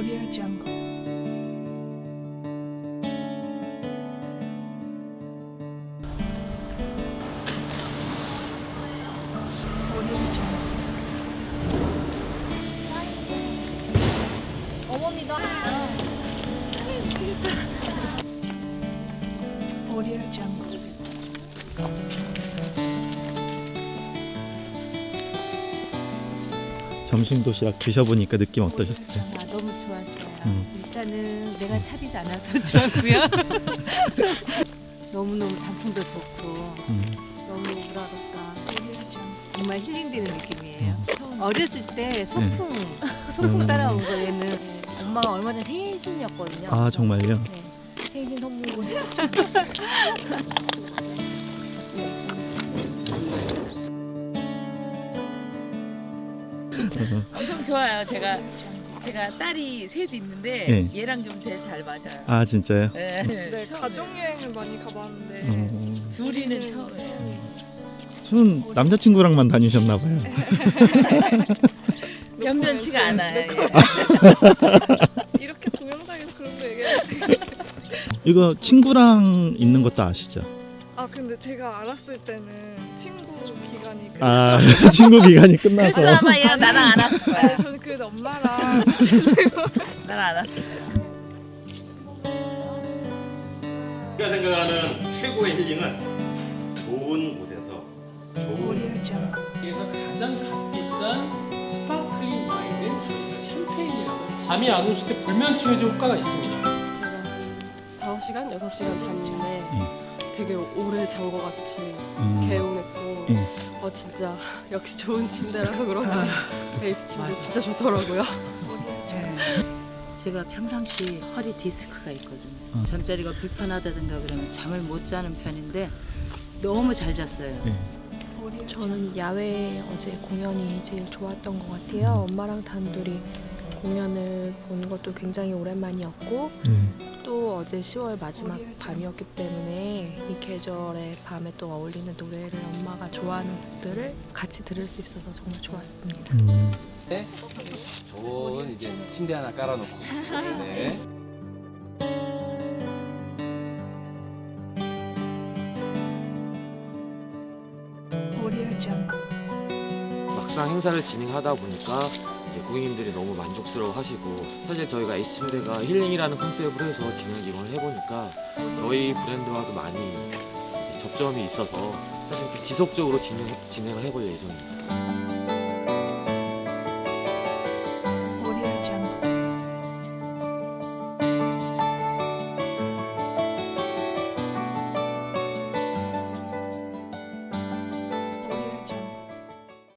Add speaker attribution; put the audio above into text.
Speaker 1: Audio Jungle. Audio Jungle.
Speaker 2: 어머니도
Speaker 1: Audio Jungle.
Speaker 3: 점심 도시락 드셔보니까 느낌 어떠셨어요?
Speaker 2: 아, 너무.
Speaker 3: 음.
Speaker 2: 일단은 내가 차리지 않아서 좋았고요. 너무너무 단풍도 좋고
Speaker 3: 음.
Speaker 2: 너무
Speaker 1: Audio Jungle.
Speaker 2: 정말 힐링되는 느낌이에요.
Speaker 3: 음.
Speaker 2: 어렸을 때 소풍 소풍
Speaker 3: 음.
Speaker 2: 따라온 거에는
Speaker 4: 네, 엄마가 얼마 전에 생신이었거든요.
Speaker 3: 아 정말요?
Speaker 4: 네, 생신 선물로
Speaker 3: 어,
Speaker 5: 엄청 좋아요. 제가 제가 딸이 셋 있는데
Speaker 3: 네.
Speaker 5: 얘랑 좀 제일 잘 맞아요.
Speaker 3: 아 진짜요?
Speaker 5: 네.
Speaker 6: 네,
Speaker 5: 처음에.
Speaker 6: 가족 여행을 많이 가봤는데
Speaker 3: 어,
Speaker 5: 둘이는 처음이에요.
Speaker 6: 음.
Speaker 3: 저는 남자친구랑만 다니셨나 봐요.
Speaker 5: 변변치가 않아요. 예.
Speaker 6: 이렇게 동영상에서 그런 거 얘기해도 돼.
Speaker 3: 이거 친구랑 있는 것도 아시죠?
Speaker 6: 아 근데 제가 알았을 때는 친구 기간이 끝.
Speaker 3: 아 친구 기간이 끝나서
Speaker 5: 그래서 아마 얘가 나랑 안 왔을 거야.
Speaker 6: 아니 저는 그래도 엄마랑
Speaker 5: 나랑 안 왔을 거야.
Speaker 7: 제가 생각하는 최고의 힐링은 좋은 곳에서 좋은.
Speaker 8: 그래서 가장 값비싼 스파클링 와인을 저희가 샴페인이라고 잠이 안 오실 때 불면증에도 효과가 있습니다.
Speaker 9: 제가 5시간, 6시간 잤는데 되게 오래 잔 것 같이
Speaker 3: 음,
Speaker 9: 개운했고
Speaker 3: 음.
Speaker 9: 어 진짜 역시 좋은 침대라서 그런지 베이스 침대 진짜 좋더라고요.
Speaker 2: 제가 평상시 허리 디스크가 있거든요.
Speaker 3: 어.
Speaker 2: 잠자리가 불편하다든가 그러면 잠을 못 자는 편인데 너무 잘 잤어요.
Speaker 3: 네.
Speaker 4: 저는 야외 어제 공연이 제일 좋았던 것 같아요. 엄마랑 단둘이 공연을 본 것도 굉장히 오랜만이었고
Speaker 3: 음,
Speaker 4: 또 어제 10월 마지막 밤이었기 때문에 이 계절의 밤에 또 어울리는 노래를 엄마가 좋아하는 곡들을 같이 들을 수 있어서 정말 좋았습니다.
Speaker 3: 음.
Speaker 10: 좋은 이제 침대 하나 깔아놓고 네.
Speaker 11: 막상 행사를 진행하다 보니까 이제 고객님들이 너무 만족스러워 하시고 사실 저희가 에이스 침대가 힐링이라는 컨셉으로 해서 진행 기획을 해보니까 저희 브랜드와도 많이 접점이 있어서 사실 지속적으로 진행, 진행을 해볼 예정입니다.